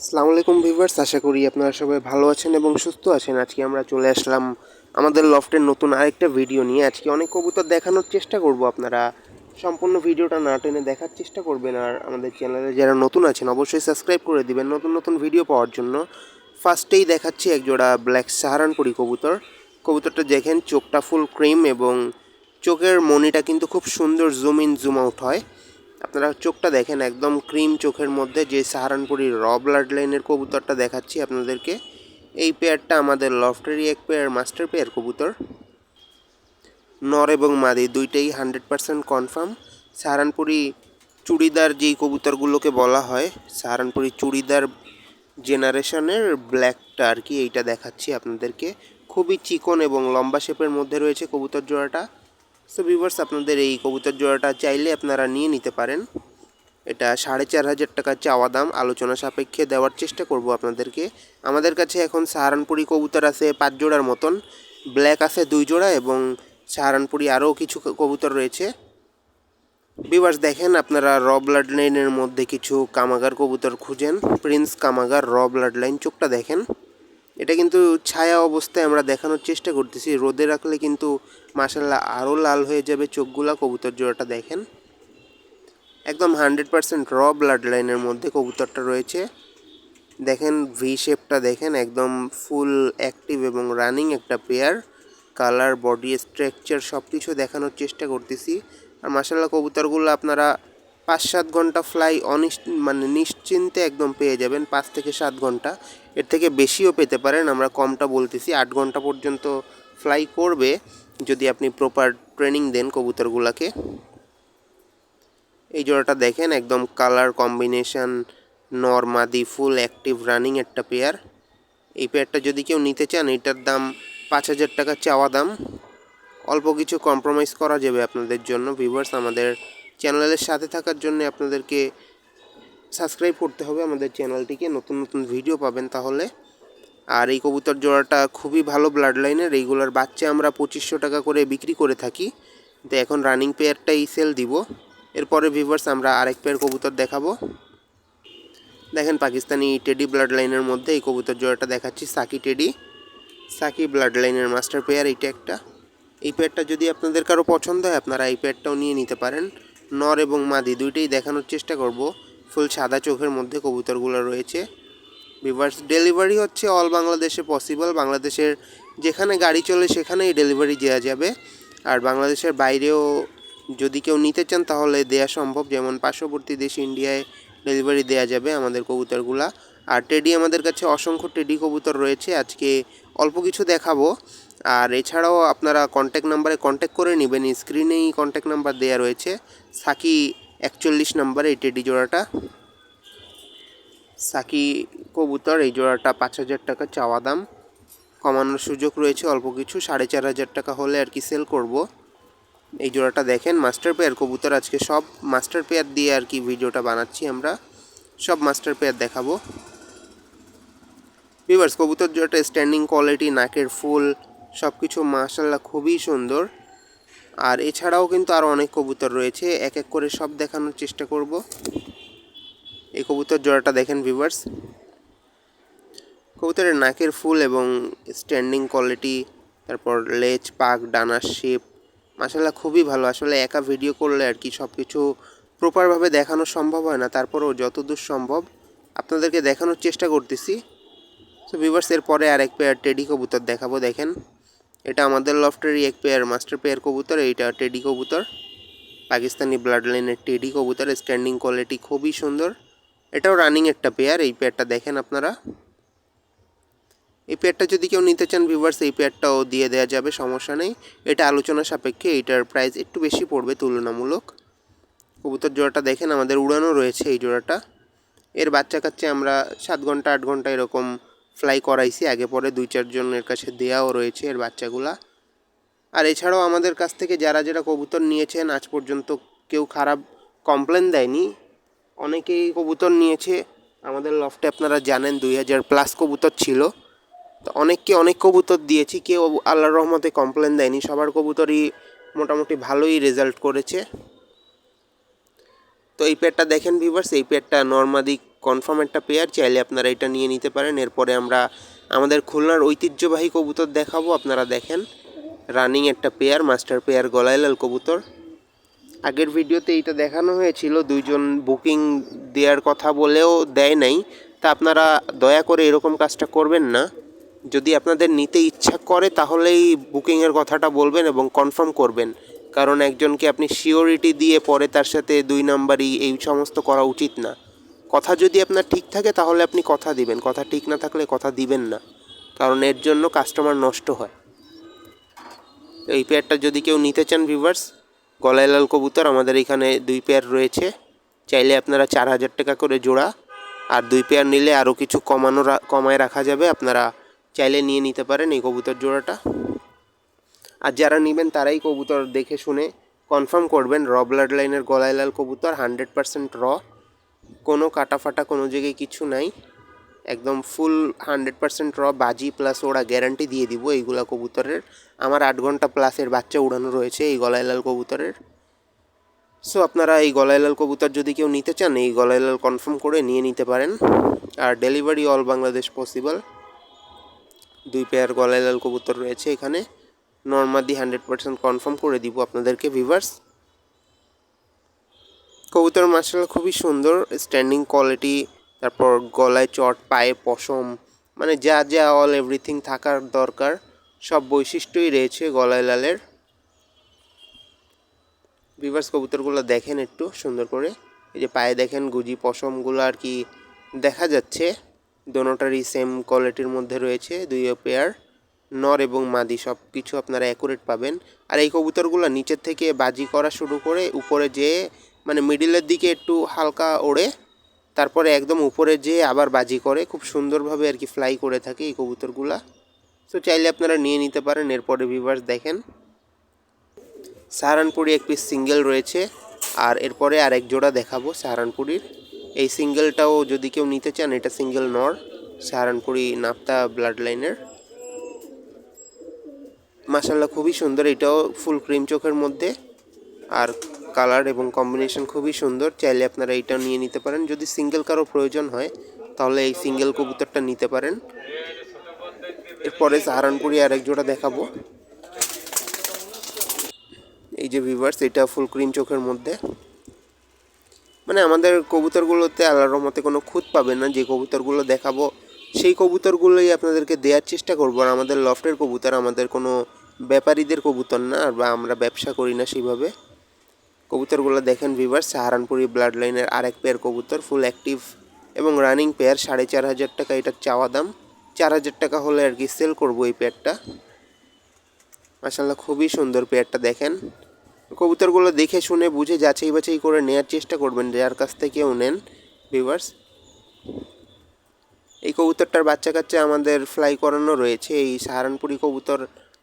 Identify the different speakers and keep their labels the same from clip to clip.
Speaker 1: আসসালামু আলাইকুম ভিউয়ার্স, আশা করি আপনারা সবাই ভালো আছেন এবং সুস্থ আছেন। আজকে আমরা চলে আসলাম আমাদের লফটের নতুন আরেকটা ভিডিও নিয়ে। আজকে অনেক কবুতর দেখানোর চেষ্টা করব আপনারা। সম্পূর্ণ ভিডিওটা না টেনে দেখার চেষ্টা করবেন আর আমাদের চ্যানেলে যারা নতুন আছেন, অবশ্যই সাবস্ক্রাইব করে দিবেন নতুন নতুন ভিডিও পাওয়ার জন্য। ফার্স্টেই দেখাচ্ছি একজোড়া ব্ল্যাক সাহারানপুরি কবুতর। কবুতরটা দেখেন, চোখটা ফুল ক্রিম এবং চোখের মনিটা কিন্তু খুব সুন্দর জুম ইন জুম আউট হয়। আপনারা চোখটা দেখেন, একদম ক্রিম চোখের মধ্যে যে সাহারানপুরির র ব্লাড লাইনের কবুতরটা দেখাচ্ছি আপনাদেরকে। এই পেয়ারটা আমাদের লফটেরই এক পেয়ার মাস্টার পেয়ার কবুতর। নর এবং মাদি, দুইটাই hundred percent confirm Saharanpuri churidar যেই কবুতরগুলোকে বলা হয়, সাহারানপুরি চুড়িদার জেনারেশনের ব্ল্যাকটা আর কি, এইটা দেখাচ্ছি আপনাদেরকে। খুবই চিকন এবং লম্বা শেপের মধ্যে রয়েছে কবুতর জোড়াটা। সো ভিউয়ার্স আপনাদের এই কবুতর জোড়াটা চাইলে আপনারা নিয়ে নিতে পারেন। এটা সাড়ে চার হাজার টাকা চাওয়া দাম। আলোচনা সাপেক্ষে দেওয়ার চেষ্টা করব আপনাদেরকে। আমাদের কাছে এখন সাহারানপুরি কবুতর আছে পাঁচ জোড়ার মতন। ব্ল্যাক আছে দুই জোড়া এবং সাহারানপুরি আরও কিছু কবুতর রয়েছে। বিভার্স দেখেন আপনারা র ব্লাড লাইনের মধ্যে কিছু কামাগার কবুতর খুঁজেন। প্রিন্স কামাগার র ব্লাড লাইন চোখটা দেখেন। এটা কিন্তু ছায়া অবস্থায় আমরা দেখানোর চেষ্টা করতেছি। রোদে রাখলে কিন্তু মাসাল্লাহ আরও লাল হয়ে যাবে চোখগুলা। কবুতর জোড়াটা দেখেন। একদম হান্ড্রেড পার্সেন্ট র ব্লাড লাইনের মধ্যে কবুতরটা রয়েছে। দেখেন ভি শেপটা দেখেন, একদম ফুল অ্যাক্টিভ এবং রানিং একটা পেয়ার কালার বডি স্ট্রাকচার সব কিছু দেখানোর চেষ্টা করতেছি। আর মাসাল্লাহ কবুতরগুলো আপনারা পাঁচ সাত ঘণ্টা ফ্লাই অনিশ মানে নিশ্চিন্তে একদম পেয়ে যাবেন, পাঁচ থেকে সাত ঘণ্টা। এর থেকে বেশিও পেতে পারেন, আমরা কমটা বলতেছি, আট ঘণ্টা পর্যন্ত ফ্লাই করবে, যদি আপনি প্রপার ট্রেনিং দেন কবুতরগুলোকে। এই জোড়াটা দেখেন, একদম কালার কম্বিনেশন নর্মাদি ফুল অ্যাক্টিভ রানিং একটা পেয়ার এই পেয়ারটা যদি কেউ নিতে চান, এটার দাম পাঁচ হাজার টাকা চাওয়া দাম। অল্প কিছু কম্প্রোমাইজ করা যাবে আপনাদের জন্য ভিউয়ার্স আমাদের চ্যানেলের সাথে থাকার জন্য আপনাদেরকে সাবস্ক্রাইব করতে হবে। আমাদের চ্যানেলটিকে নতুন নতুন ভিডিও পাবেন তাহলে। আর এই কবুতর জোড়াটা খুবই ভালো ব্লাড লাইনের এইগুলোর বাচ্চা আমরা পঁচিশশো টাকা করে বিক্রি করে থাকি। তো এখন রানিং পেয়ারটাই সেল দিব। এরপরে ভিভার্স আমরা আরেক পেয়ার কবুতর দেখাবো। দেখেন পাকিস্তানি টেডি ব্লাড লাইনের মধ্যে এই কবুতর জোড়াটা দেখাচ্ছি, সাকি টেডি সাকি ব্লাড লাইনের মাস্টার পেয়ার এইটা একটা। এই পেয়ারটা যদি আপনাদের কারও পছন্দ হয়, আপনারা এই পেয়ারটাও নিয়ে নিতে পারেন। নর এবং মাদি দুইটাই দেখানোর চেষ্টা করব। ফুল সাদা চোখের মধ্যে কবুতরগুলো রয়েছে। ভিভার্স ডেলিভারি হচ্ছে অল বাংলাদেশে পসিবল বাংলাদেশের যেখানে গাড়ি চলে সেখানেই ডেলিভারি দেওয়া যাবে। আর বাংলাদেশের বাইরেও যদি কেউ নিতে চান তাহলে দেওয়া সম্ভব। যেমন পার্শ্ববর্তী দেশ ইন্ডিয়ায় ডেলিভারি দেওয়া যাবে আমাদের কবুতরগুলা। আর টেডি আমাদের কাছে অসংখ্য টেডি কবুতর রয়েছে। আজকে অল্প কিছু দেখাবো। আর এছাড়াও আপনারা কন্ট্যাক্ট নাম্বারে কন্ট্যাক্ট করে নেবেন। স্ক্রিনেই কন্ট্যাক্ট নাম্বার দেওয়া রয়েছে। সাকি একচল্লিশ নাম্বার এই টেডি জোড়াটা। সাকি কবুতর, এই জোড়াটা পাঁচ হাজার টাকা চাওয়া দাম। কমানোর সুযোগ রয়েছে অল্প কিছু, সাড়ে চার হাজার টাকা হলে আর কি সেল করব। এই জোড়াটা দেখেন মাস্টার পেয়ার কবুতর আজকে সব মাস্টার পেয়ার দিয়ে আর কি ভিডিওটা বানাচ্ছি আমরা। সব মাস্টার পেয়ার দেখাবো। ভিভার্স কবুতর জোড়াটা স্ট্যান্ডিং কোয়ালিটি নাকের ফুল সব কিছু মাসাল্লাহ খুবই সুন্দর। আর এছাড়াও কিন্তু আরও অনেক কবুতর রয়েছে এক এক করে সব দেখানোর চেষ্টা করব। এই কবুতর জোড়াটা দেখেন ভিভার্স কবুতরের নাকের ফুল এবং স্ট্যান্ডিং কোয়ালিটি তারপর লেজ, পাক, ডানার শেপ মাসাল্লাহ খুবই ভালো। আসলে একা ভিডিও করলে আর কি সব কিছু প্রপারভাবে দেখানো সম্ভব হয় না, তারপরেও যতদূর সম্ভব আপনাদেরকে দেখানোর চেষ্টা করতেছি। তো ভিভার্স এর পরে আরেক পেয়ার টেডি কবুতর দেখাবো, দেখেন। এটা আমাদের লফটেরই এক পেয়ার মাস্টার পেয়ার কবুতর, এইটা টেডি কবুতর। পাকিস্তানি ব্লাড লাইনের টেডি কবুতর স্ট্যান্ডিং কোয়ালিটি খুবই সুন্দর। এটাও রানিং একটা পেয়ার এই পেয়ারটা দেখেন আপনারা। এই পেয়ারটা যদি কেউ নিতে চান ভিভার্স এই পেয়ারটাও দিয়ে দেওয়া যাবে, সমস্যা নেই। এটা আলোচনা সাপেক্ষে এইটার প্রাইস একটু বেশি পড়বে তুলনামূলক। কবুতর জোড়াটা দেখেন, আমাদের উড়ানো রয়েছে এই জোড়াটা। এর বাচ্চা কাচ্চা আমরা সাত ঘণ্টা, আট ঘণ্টা এরকম ফ্লাই করাইছি। আগে পরে দুই চারজনের কাছে দেয়াও রয়েছে এর বাচ্চাগুলা। আর এছাড়াও আমাদের কাছ থেকে যারা যারা কবুতর নিয়েছেন, আজ পর্যন্ত কেউ খারাপ কমপ্লেন দেয়নি। অনেকেই কবুতর নিয়েছে। আমাদের লফটে আপনারা জানেন দুই হাজার প্লাস কবুতর ছিল। তো অনেককে অনেক কবুতর দিয়েছি। কেউ আল্লাহর রহমতে কমপ্লেন দেয়নি। সবার কবুতরই মোটামুটি ভালোই রেজাল্ট করেছে। তো এই পেয়ারটা দেখেন ভিভার্স এই পেয়ারটা নর্মাদি কনফার্ম একটা পেয়ার চাইলে আপনারা এটা নিয়ে নিতে পারেন। এরপরে আমরা আমাদের খুলনার ঐতিহ্যবাহী কবুতর দেখাবো, আপনারা দেখেন। রানিং একটা পেয়ার মাস্টার পেয়ার গলাইলাল কবুতর। আগের ভিডিওতে এইটা দেখানো হয়েছিল, দুইজন বুকিং দেওয়ার কথা বলেও দেয় নাই। তা আপনারা দয়া করে এরকম কাজটা করবেন না। যদি আপনাদের নিতে ইচ্ছা করে, তাহলেই বুকিংয়ের কথাটা বলবেন এবং কনফার্ম করবেন। কারণ একজনকে আপনি শিওরিটি দিয়ে পরে তার সাথে দুই নাম্বারই এই সমস্ত করা উচিত না। কথা যদি আপনার ঠিক থাকে, তাহলে আপনি কথা দিবেন। কথা ঠিক না থাকলে কথা দিবেন না। কারণ এর জন্য কাস্টমার নষ্ট হয়। এই পেয়ারটা যদি কেউ নিতে চান ভিভার্স গলায় লাল কবুতর, আমাদের এখানে দুই পেয়ার রয়েছে। চাইলে আপনারা চার হাজার টাকা করে জোড়া, আর দুই পেয়ার নিলে আরও কিছু কমানো কমায় রাখা যাবে। আপনারা চাইলে নিয়ে নিতে পারেন এই কবুতর জোড়াটা। আর যারা নেবেন, তারাই কবুতর দেখে শুনে কনফার্ম করবেন। র ব্লাড লাইনের গলাইলাল কবুতর হান্ড্রেড পার্সেন্ট র কোনো কাটা ফাটা কোনো জায়গায় কিছু নাই। একদম ফুল হান্ড্রেড পার্সেন্ট র বাজি প্লাস ওরা গ্যারান্টি দিয়ে দিব এইগুলা কবুতরের। আমার আট ঘণ্টা প্লাসের বাচ্চা উড়ানো রয়েছে এই গলাইলাল কবুতরের। সো আপনারা এই গলাইলাল কবুতর যদি কেউ নিতে চান, এই গলাইলাল কনফার্ম করে নিয়ে নিতে পারেন। আর ডেলিভারি অল বাংলাদেশ পসিবল দুই পেয়ার গলাইলাল কবুতর রয়েছে এখানে। নর্মাদি হান্ড্রেড পার্সেন্ট কনফার্ম করে দিব আপনাদেরকে ভিভার্স কবুতর মার্শাল খুবই সুন্দর স্ট্যান্ডিং কোয়ালিটি তারপর গলায় চট, পায়ে পশম মানে যা যা অল এভরিথিং থাকার দরকার, সব বৈশিষ্ট্যই রয়েছে গলায় লালের। ভিভার্স কবুতরগুলো দেখেন একটু সুন্দর করে, এই যে পায়ে দেখেন গুজি পশমগুলো আর কি দেখা যাচ্ছে, দোনোটারই সেম কোয়ালিটির মধ্যে রয়েছে, দুই পেয়ার নর এবং মাদি সব কিছু আপনারা অ্যাকুরেট পাবেন। আর এই কবুতরগুলো নিচের থেকে বাজি করা শুরু করে, উপরে যেয়ে মানে মিডিলের দিকে একটু হালকা ওড়ে, তারপরে একদম উপরে যেয়ে আবার বাজি করে, খুব সুন্দরভাবে আর কি ফ্লাই করে থাকে এই কবুতরগুলা। সো চাইলে আপনারা নিয়ে নিতে পারেন, এরপরে ভিভার্স দেখেন। সাহারানপুরি এক পিস সিঙ্গেল রয়েছে, আর এরপরে আর এক জোড়া দেখাবো সাহারানপুরির। এই সিঙ্গেলটাও যদি কেউ নিতে চান, এটা সিঙ্গেল নর, সাহারানপুরি নাপ্তা ব্লাড লাইনের মাসাল্লাহ খুবই সুন্দর, এটাও ফুল ক্রিম চোখের মধ্যে। আর কালার এবং কম্বিনেশন খুবই সুন্দর। চাইলে আপনারা এইটাও নিয়ে নিতে পারেন। যদি সিঙ্গেল কারও প্রয়োজন হয়, তাহলে এই সিঙ্গেল কবুতরটা নিতে পারেন। এরপরে সাহারানপুরি আর এক জোড়া দেখাবো। এই যে ভিভার্স এটা ফুল ক্রিম চোখের মধ্যে। মানে আমাদের কবুতরগুলোতে আল্লাহর রহমতে কোনো খুঁত পাবেন না। যে কবুতরগুলো দেখাবো, সেই কবুতরগুলোই আপনাদেরকে দেওয়ার চেষ্টা করব। আর আমাদের লফটের কবুতর আমাদের কোনো ব্যাপারীদের কবুতর না, আর বা আমরা ব্যবসা করি না সেইভাবে কবুতরগুলো দেখেন ভিভার সাহারানপুরি ব্লাড লাইনের আরেক পেয়ার কবুতর ফুল অ্যাক্টিভ এবং রানিং পেয়ার সাড়ে চার হাজার টাকা এটার চাওয়া দাম। চার হাজার টাকা হলে আর কি সেল করব এই পেয়ারটা মাসাল্লাহ খুবই সুন্দর পেয়ারটা দেখেন। কবুতরগুলো দেখে শুনে, বুঝে, যাচাই বাছাই করে নেওয়ার চেষ্টা করবেন, যার কাছ থেকেও নেন ভিভার্স এই কবুতরটার বাচ্চা কাচ্চা আমাদের ফ্লাই করানো রয়েছে। এই সাহারানপুরি কবুতর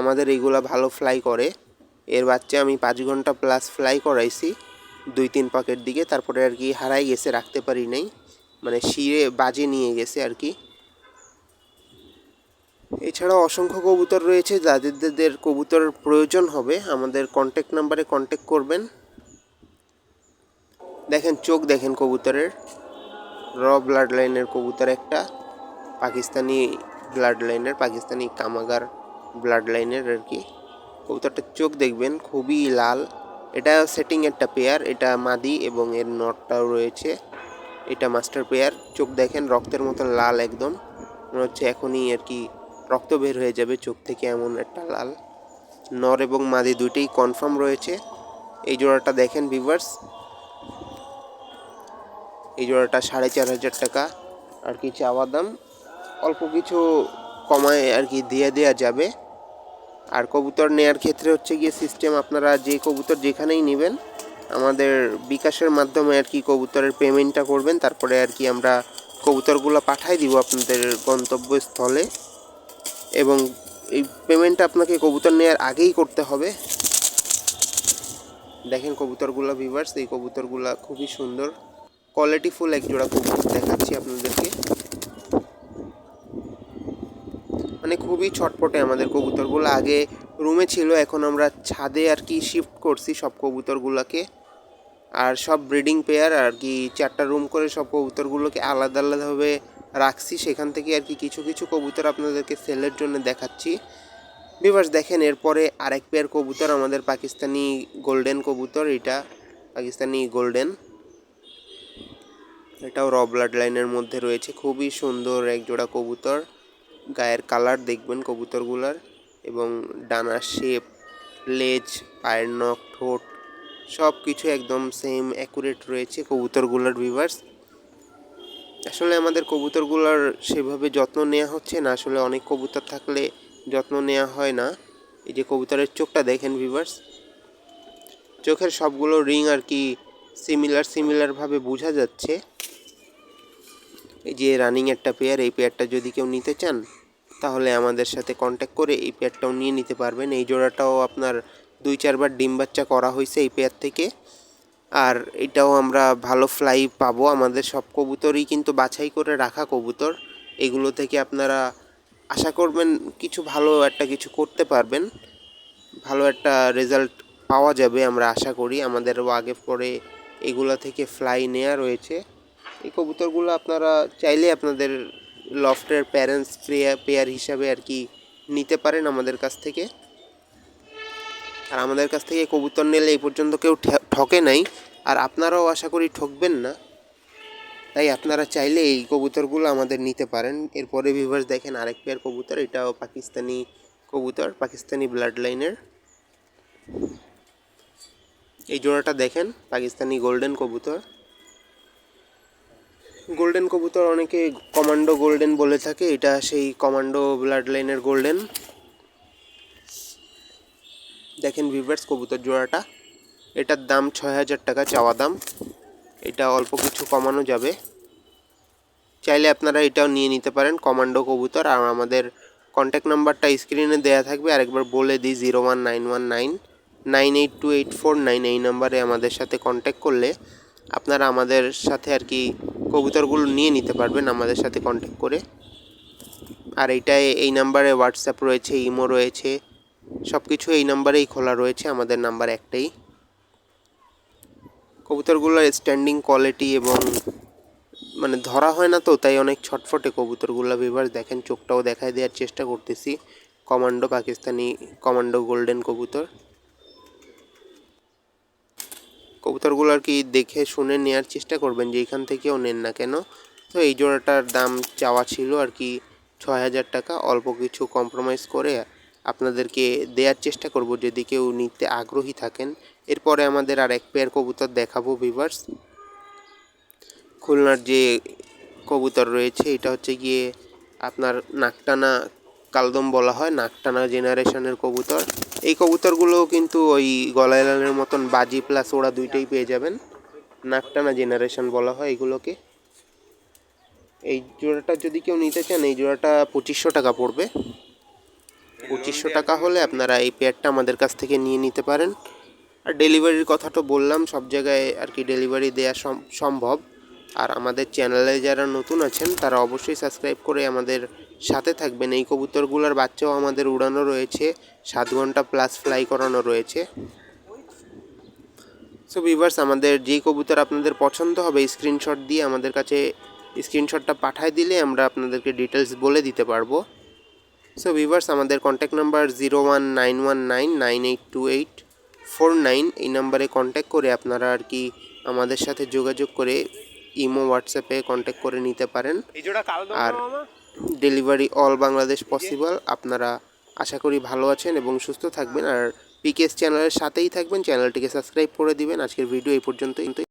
Speaker 1: আমাদের এইগুলা ভালো ফ্লাই করে। এর বাচ্চা আমি পাঁচ ঘণ্টা প্লাস ফ্লাই করাইছি, দুই তিন পাকের দিকে, তারপরে আর কি হারাই গেছে, রাখতে পারি নাই। মানে শিরে বাজে নিয়ে গেছে আর কি। এছাড়াও অসংখ্য কবুতর রয়েছে যাদের কবুতর প্রয়োজন হবে, আমাদের কন্ট্যাক্ট নাম্বারে কন্ট্যাক্ট করবেন। দেখেন, চোখ দেখেন কবুতরের। র ব্লাড লাইনের কবুতর একটা, পাকিস্তানি ব্লাড লাইনের পাকিস্তানি কামাগার ব্লাড লাইনের আর কি। কবুতরটার চোখ দেখবেন, খুবই লাল। এটা সেটিং একটা পেয়ার এটা মাদি এবং এর নটটাও রয়েছে। এটা মাস্টার পেয়ার চোখ দেখেন, রক্তের মতো লাল একদম। মনে হচ্ছে এখনই আর কি রক্ত বের হয়ে যাবে, চোখ থেকে এমন একটা লাল। নর এবং মাদি দুইটাই কনফার্ম রয়েছে। এই জোড়াটা দেখেন ভিভার্স এই জোড়াটা সাড়ে চার হাজার টাকা। আর কি চাওয়া দাম, অল্প কিছু কমায় আর কি দিয়ে দেওয়া যাবে। আর কবুতর নেয়ার ক্ষেত্রে হচ্ছে গিয়ে সিস্টেম আপনারা যে কবুতর যেখানেই নেবেন, আমাদের বিকাশের মাধ্যমে আর কি কবুতরের পেমেন্টটা করবেন, তারপরে আর কি আমরা কবুতরগুলো পাঠাই দিব আপনাদের গন্তব্যস্থলে। এবং এই পেমেন্টটা আপনাকে কবুতর নেওয়ার আগেই করতে হবে। দেখেন কবুতরগুলো ভিভার্স এই কবুতরগুলো খুবই সুন্দর। কোয়ালিটিফুল এক জোড়া কবুতর দেখাচ্ছি আপনাদেরকে। মানে খুবই ছটপটে আমাদের কবুতরগুলো। আগে রুমে ছিল, এখন আমরা ছাদে আর কি শিফট করছি সব কবুতরগুলোকে। আর সব ব্রিডিং পেয়ার আর কি চারটা রুম করে সব কবুতরগুলোকে আলাদা আলাদাভাবে রাখছি। সেখান থেকে আর কি কিছু কিছু কবুতর আপনাদেরকে সেলের জন্য দেখাচ্ছি। বিভার্স দেখেন, এরপরে আরেক পেয়ার কবুতর, আমাদের পাকিস্তানি গোল্ডেন কবুতর। এটা পাকিস্তানি গোল্ডেন এটাও র ব্লাড লাইনের মধ্যে রয়েছে। খুবই সুন্দর এক জোড়া কবুতর। গায়ের কালার দেখবেন কবুতরগুলার এবং ডানার শেপ লেজ, পায়ের নখ, ঠোঁট সব কিছু একদম সেম অ্যাকুরেট রয়েছে কবুতরগুলোর ভিভার্স আসলে আমাদের কবুতরগুলোর সেভাবে যত্ন নেওয়া হচ্ছে না, আসলে অনেক কবুতর থাকলে যত্ন নেওয়া হয় না। এই যে কবুতরের চোখটা দেখেন ভিভার্স চোখের সবগুলো রিং আর কি সিমিলার সিমিলারভাবে বোঝা যাচ্ছে। এই যে রানিং একটা পেয়ার এই পেয়ারটা যদি কেউ নিতে চান, তাহলে আমাদের সাথে কন্ট্যাক্ট করে এই পেয়ারটাও নিয়ে নিতে পারবেন। এই জোড়াটাও আপনার দুই চারবার ডিম বাচ্চা করা হয়েছে এই পেয়ার থেকে। আর এটাও আমরা ভালো ফ্লাই পাবো। আমাদের সব কবুতরই কিন্তু বাছাই করে রাখা কবুতর। এগুলো থেকে আপনারা আশা করবেন কিছু ভালো একটা কিছু করতে পারবেন। ভালো একটা রেজাল্ট পাওয়া যাবে আমরা আশা করি। আমাদেরও আগে পরে এগুলো থেকে ফ্লাই নেওয়া রয়েছে। এই কবুতরগুলো আপনারা চাইলে আপনাদের লফটের প্যারেন্টস পেয়ার পেয়ার হিসাবে আর কি নিতে পারেন আমাদের কাছ থেকে। আর আমাদের কাছ থেকে কবুতর নিলে এই পর্যন্ত কেউ ঠকে নাই। আর আপনারাও আশা করি ঠকবেন না। তাই আপনারা চাইলে এই কবুতরগুলো আমাদের নিতে পারেন। এরপরে ভিভার্স দেখেন আরেক পেয়ার কবুতর, এটাও পাকিস্তানি কবুতর, পাকিস্তানি ব্লাড লাইনের এই জোড়াটা দেখেন, পাকিস্তানি গোল্ডেন কবুতর। গোল্ডেন কবুতর অনেকে কমান্ডো গোল্ডেন বলে থাকে। এটা সেই কমান্ডো ব্লাড লাইনের গোল্ডেন দেখেন ভিভার্স কবুতর জোড়াটা। এটার দাম ছয় হাজার টাকা, চাওয়া দাম। এটা অল্প কিছু কমানো যাবে। চাইলে আপনারা এটাও নিয়ে নিতে পারেন কমান্ডো কবুতর আর আমাদের কন্ট্যাক্ট নাম্বারটা স্ক্রিনে দেওয়া থাকবে। আরেকবার বলে দিই zero one nine one nine nine eight two eight four nine এই নাম্বারে আমাদের সাথে কন্ট্যাক্ট করলে আপনারা আমাদের সাথে আর কি কবুতরগুলো নিয়ে নিতে পারবেন আমাদের সাথে কন্ট্যাক্ট করে। আর এইটায়, এই নাম্বারে হোয়াটসঅ্যাপ রয়েছে ইমো রয়েছে সব কিছু এই নাম্বারেই খোলা রয়েছে, আমাদের নাম্বার একটাই। কবুতরগুলোর স্ট্যান্ডিং কোয়ালিটি এবং মানে ধরা হয় না তো, তাই অনেক ছটফটে কবুতরগুলো ভিভার দেখেন, চোখটাও দেখায় দেওয়ার চেষ্টা করতেছি। কমান্ডো পাকিস্তানি কমান্ডো গোল্ডেন কবুতর। কবুতরগুলো আর কি দেখে শুনে নেওয়ার চেষ্টা করবেন যে এখান থেকেও নেন না কেন। তো এই জোড়াটার দাম চাওয়া ছিল আর কি ছয় হাজার টাকা। অল্প কিছু কম্প্রোমাইজ করে আপনাদেরকে দেওয়ার চেষ্টা করব যদি কেউ নিতে আগ্রহী থাকেন। এরপরে আমাদের আর এক পেয়ার কবুতর দেখাবো ভিভার্স খুলনার যে কবুতর রয়েছে, এটা হচ্ছে গিয়ে আপনার নাকটানা কালদম বলা হয়, নাকটানা জেনারেশনের কবুতর। এই কবুতরগুলো কিন্তু ওই গলায়লালের মতন বাজি প্লাস ওরা দুইটাই পেয়ে যাবেন। নাকটানা জেনারেশন বলা হয় এগুলোকে। এই জোড়াটা যদি কেউ নিতে চান, এই জোড়াটা পঁচিশশো টাকা পড়বে। পঁচিশশো টাকা হলে আপনারা এই পেয়ারটা আমাদের কাছ থেকে নিয়ে নিতে পারেন। আর ডেলিভারির কথা তো বললাম, সব জায়গায় আর কি ডেলিভারি দেওয়া সম- সম্ভব। আর আমাদের চ্যানেলে যারা নতুন আছেন, তারা অবশ্যই সাবস্ক্রাইব করে আমাদের সাথে থাকবেন। এই কবুতরগুলোর বাচ্চাও আমাদের উড়ানো রয়েছে। সাত ঘণ্টা প্লাস ফ্লাই করানো রয়েছে। সো ভিভার্স আমাদের যেই কবুতর আপনাদের পছন্দ হবে স্ক্রিনশট দিয়ে আমাদের কাছে স্ক্রিনশটটা পাঠায় দিলে আমরা আপনাদেরকে ডিটেলস বলে দিতে পারব। সো ভিভার্স আমাদের contact number zero one nine one nine nine eight two eight four nine এই নাম্বারে কন্ট্যাক্ট করে আপনারা আর কি আমাদের সাথে যোগাযোগ করে ইমো হোয়াটসঅ্যাপে কন্ট্যাক্ট করে নিতে পারেন। আর ডেলিভারি অল বাংলাদেশ পসিবল আপনারা আশা করি ভালো আছেন এবং সুস্থ থাকবেন। আর পিকেএস চ্যানেলের সাথেই থাকবেন। চ্যানেলটিকে সাবস্ক্রাইব করে দিবেন। আজকের ভিডিও এই পর্যন্তই।